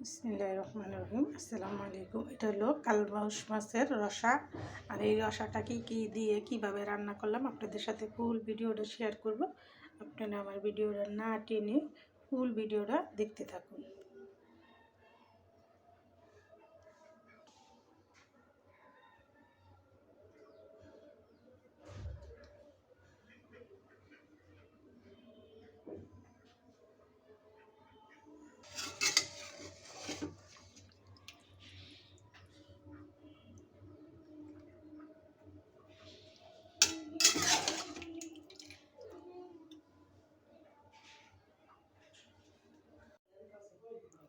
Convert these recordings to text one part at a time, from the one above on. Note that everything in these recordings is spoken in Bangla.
বিসমিল্লাহির রহমান রহিম আসসালামু আলাইকুম। এটা হলো কালবাউস মাছের রসা। আর এই রসাটা কি, কী দিয়ে কীভাবে রান্না করলাম আপনাদের সাথে ফুল ভিডিওটা শেয়ার করব। আপনারা আমার ভিডিওটা না টেনে ফুল ভিডিওটা দেখতে থাকুন।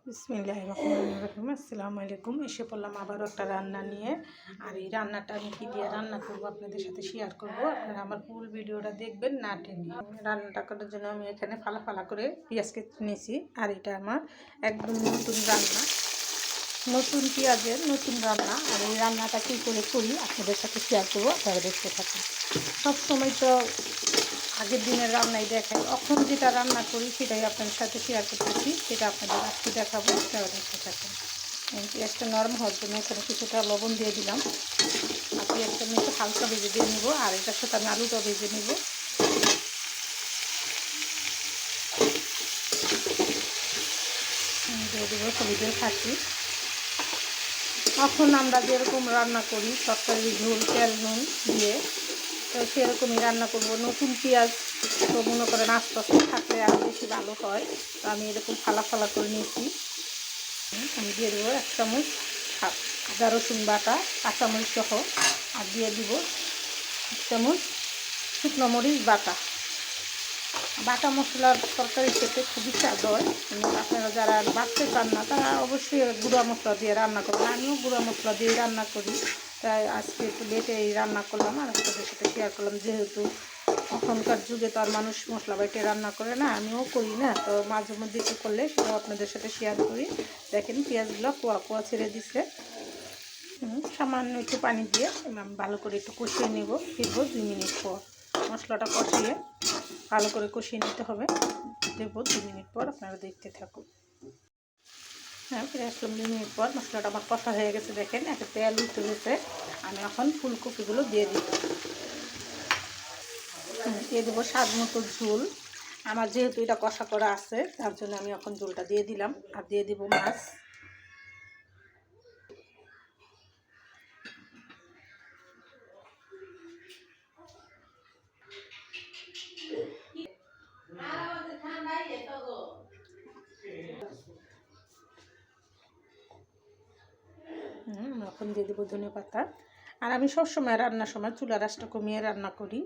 বিসমিল্লাহ আসসালামু আলাইকুম এসে পড়লাম আবারও একটা রান্না নিয়ে। আর এই রান্নাটা আমি কী দিয়ে রান্না করব আপনাদের সাথে শেয়ার করব। আপনারা আমার ফুল ভিডিওটা দেখবেন, না টেনে। রান্নাটা করার জন্য আমি এখানে ফালা ফালা করে পেঁয়াজকে নিয়েছি। আর এটা আমার একদম নতুন রান্না। নতুন পেঁয়াজের নতুন রান্না। আর এই রান্নাটা কী করে করি আপনাদের সাথে শেয়ার করব, আপনারা দেখতে থাকুন। সবসময় তো আগের দিনের রান্নাই দেখাই। এখন যেটা রান্না করি, সেটাই আপনাদের সাথে শেয়ার করতেছি। সেটা আপনাদের আজকে দেখাবো, আপনারা দেখতে থাকুন। পেঁয়াজটা নরম হওয়ার জন্য এখানে কিছুটা লবণ দিয়ে দিলাম। আর পেঁয়াজটা আমি একটু হালকা ভেজে দিয়ে নেব, আর এটার সাথে আমি আলুটা ভেজে নেব। দিয়ে দেবো এখন আমরা যেরকম রান্না করি তরকারি ঝোল, তেল, নুন দিয়ে তো সেরকমই রান্না করব। নতুন পেঁয়াজ তো মনে করেন আস্তে আস্তে থাকলে আরও বেশি ভালো হয়। তো আমি এরকম ফালা ফালা করে নিয়েছি। আমি দিয়ে দেবো এক চামচ আদা, রসুন বাটা, কাঁচামরিচ সহ। আর দিয়ে দিব এক চামচ শুকনো মরিচ বাটা। বাটা মশলার তরকারি খেতে খুবই স্বাদ হয়। আপনারা যারা বাড়তে চান না, তারা অবশ্যই গুঁড়া মশলা দিয়ে রান্না করবেন। আমিও গুঁড়া মশলা দিয়ে রান্না করি। তাই আজকে একটু লেটে এই রান্না করলাম আর আপনাদের সাথে শেয়ার করলাম। যেহেতু এখনকার যুগে তো আর মানুষ মশলা বাইটে রান্না করে না, আমিও করি না। তো মাঝে মধ্যে একটু করলে সেটাও আপনাদের সাথে শেয়ার করি। দেখেন পেঁয়াজগুলো কোয়া কোয়া ছেড়ে দিছে। সামান্য একটু পানি দিয়ে ভালো করে একটু কষিয়ে নেব। ফিরবো দুই মিনিট পর। মশলাটা কষিয়ে ভালো করে কষিয়ে নিতে হবে। দেখব দু মিনিট পর, আপনারা দেখতে থাকুন। হ্যাঁ ফিরে আসলাম দু মিনিট পর। মশলাটা আমার কষা হয়ে গেছে, দেখেন, একটা তেল উঠে গেছে। আমি এখন ফুলকপিগুলো দিয়ে দিব। দিয়ে দেবো স্বাদ মতো ঝোল। আমার যেহেতু এটা কষা করা আছে, তার জন্য আমি এখন ঝোলটা দিয়ে দিলাম। আর দিয়ে দিব মাছ। এখন দিয়ে দেবো ধনে পাতা। আর আমি সবসময় রান্নার সময় চুলা রাসটা কমিয়ে রান্না করি।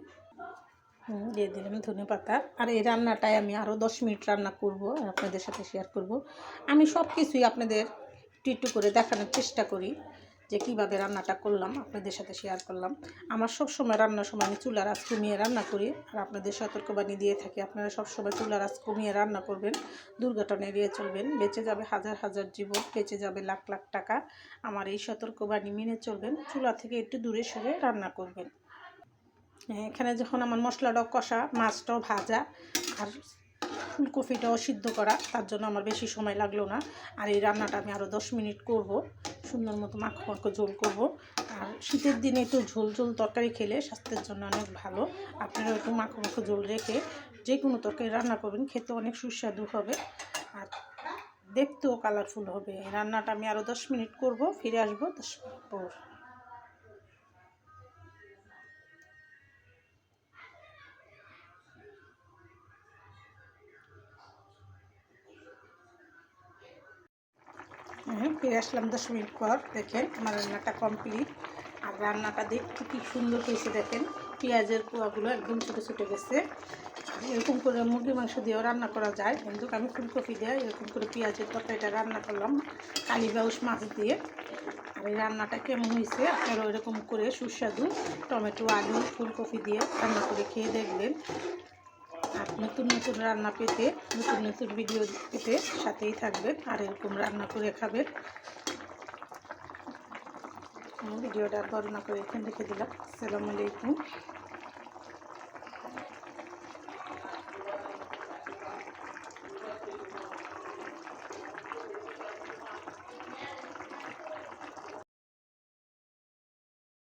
দিয়ে দিলাম ধনে পাতা। আর এই রান্নাটাই আমি আরও দশ মিনিট রান্না করব, আপনাদের সাথে শেয়ার করব। আমি সব কিছুই আপনাদের একটু করে দেখানোর চেষ্টা করি। যে কীভাবে রান্নাটা করলাম, আপনাদের সাথে শেয়ার করলাম। আমার সব সময় রান্নার সময় আমি চুলার আঁচ কমিয়ে রান্না করি আর আপনাদের সতর্কবাণী দিয়ে থাকি, আপনারা সব সময় চুলার আঁচ কমিয়ে রান্না করবেন, দুর্ঘটনা এড়িয়ে চলবেন, বেঁচে যাবে হাজার হাজার জীবন, বেঁচে যাবে লাখ লাখ টাকা। আমার এই সতর্কবাণী মেনে চলবেন, চুলা থেকে একটু দূরে সরে রান্না করবেন। এখানে যখন আমার মশলাটাও কষা, মাছটাও ভাজা আর ফুলকপিটাও সিদ্ধ করা, তার জন্য আমার বেশি সময় লাগল না। আর এই রান্নাটা আমি আরও দশ মিনিট করব। সুন্দর মতো মাখো মাখো ঝোল করব। আর শীতের দিনে একটু ঝোল ঝোল তরকারি খেলে স্বাস্থ্যের জন্য অনেক ভালো। আপনারা একটু মাখো মাখো ঝোল রেখে যে কোনো তরকারি রান্না করবেন, খেতে অনেক সুস্বাদু হবে। আর দেখতেও কালারফুল হবে। রান্নাটা আমি আরও দশ মিনিট করব, ফিরে আসব দশ মিনিট পর। ফিরে আসলাম দশ মিনিট পর, দেখেন আমার রান্নাটা কমপ্লিট আর রান্নাটা দেখতে কি সুন্দর হয়েছে দেখেন, পেঁয়াজের কুয়াগুলো একদম ছোটো ছোটো গেছে। এরকম করে মুরগি মাংস দিয়েও রান্না করা যায়। কিন্তু আমি ফুলকপি দিয়ে এরকম করে পেঁয়াজের তরকারিটা রান্না করলাম, কালি বাউস মাছ দিয়ে। আর এই রান্নাটা কেমন হয়েছে? আপনারা ওইরকম করে সুস্বাদু টমেটো, আলু, ফুলকপি দিয়ে রান্না করে খেয়ে দেখবেন। আর নতুন নতুন রান্না পেতে, নতুন নতুন ভিডিও পেতে সাথেই থাকবেন আর এরকম রান্না করে খাবেন। ভিডিওটা বর্ণনা করে এখানে রেখে দিলাম। আসসালামু আলাইকুম।